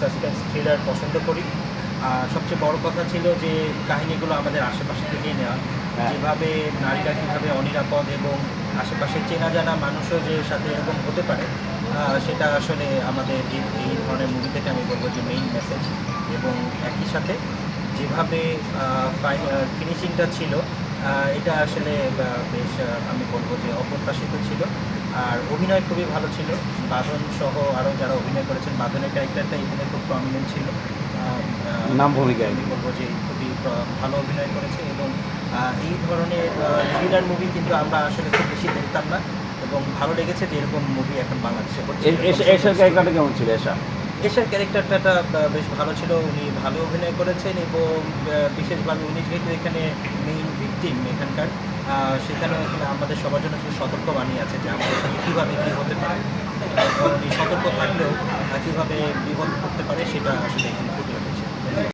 Suspense thriller পছন্দ করি। আর সবচেয়ে বড় কথা ছিল যে কাহিনীগুলো আমাদের আশেপাশে থেকেই নেওয়া। হ্যাঁ। যেভাবে নারীরা কীভাবে অনিরাপদ এবং আশেপাশে চেনা জানা মানুষও যে সাথে এরকম হতে পারে সেটা আসলে আমাদের এই ধরনের মুভি থেকে আমি বলব যে মেইন মেসেজ এবং একই সাথে যেভাবে ফিনিশিংটা ছিল এটা আসলে বেশ আমি বলব যে অপ্রত্যাশিত ছিল। আর অভিনয় খুবই ভালো ছিল। বাঁধন সহ আরও যারা অভিনয় করেছেন বাঁধনের ক্যারেক্টারটা এখানে খুব প্রমিনেন্ট ছিল। নাম ভূমিকা আমি বলব যে খুবই ভালো অভিনয় করেছে এবং এই ধরনের থ্রিলার মুভি কিন্তু আমরা আসলে খুব বেশি দেখতাম না। এবং ভালো লেগেছে যে এরকম মুভি এখন বাংলাদেশে হচ্ছে। ক্যারেক্টারটা কেমন ছিল এসা? এশার ক্যারেক্টারটা বেশ ভালো ছিল। উনি ভালো অভিনয় করেছেন এবং বিশেষভাবে উনি যেহেতু এখানে মেইন ভিকটিম এখানকার। সেখানে আমাদের সবার জন্য সতর্ক বানিয়ে আছে যে আমাদের সাথে কীভাবে কী হতে পারে। সতর্ক থাকলেও কীভাবে বিপদ করতে পারে সেটা আসলে এখানে